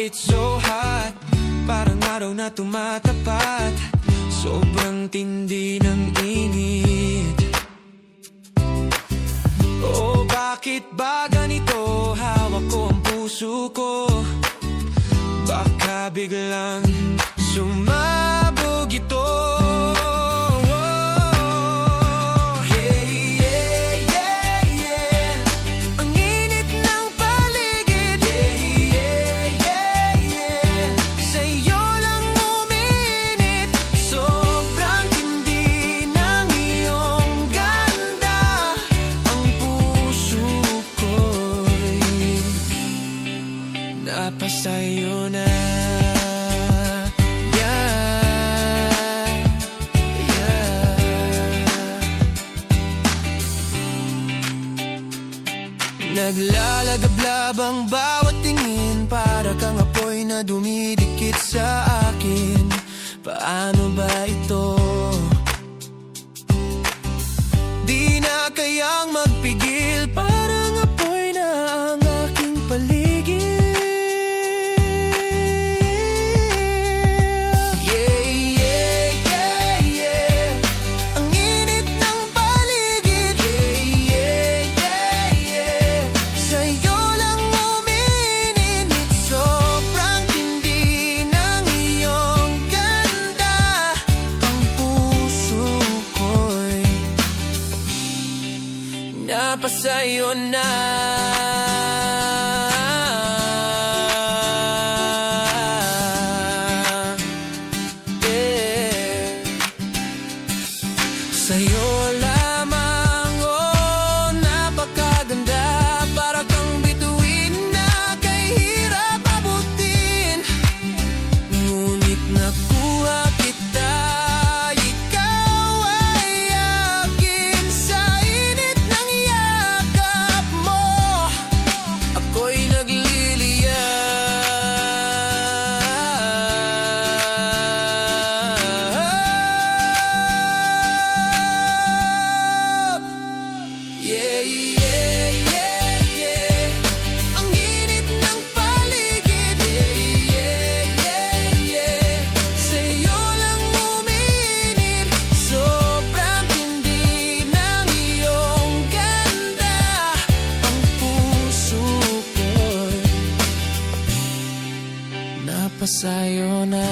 It's so hot Parang araw na tumatapat. Sobrang tindi ng init. Oh, bakit ba ganito? Hawak ko ang puso ko. Baka biglang sumabog Na Yeah, yeah. Naglalagablab ang bawat tingin Para kang apoy na dumidikit sa akin Paano Napasayo na Yeah. Sa'yo Yeah, yeah, yeah, yeah. Ang init ng paligid. Yeah, yeah, yeah, yeah Sa'yo lang umiinit Sobrang tindi ng iyong ganda. Ang puso ko'y Napasayo na.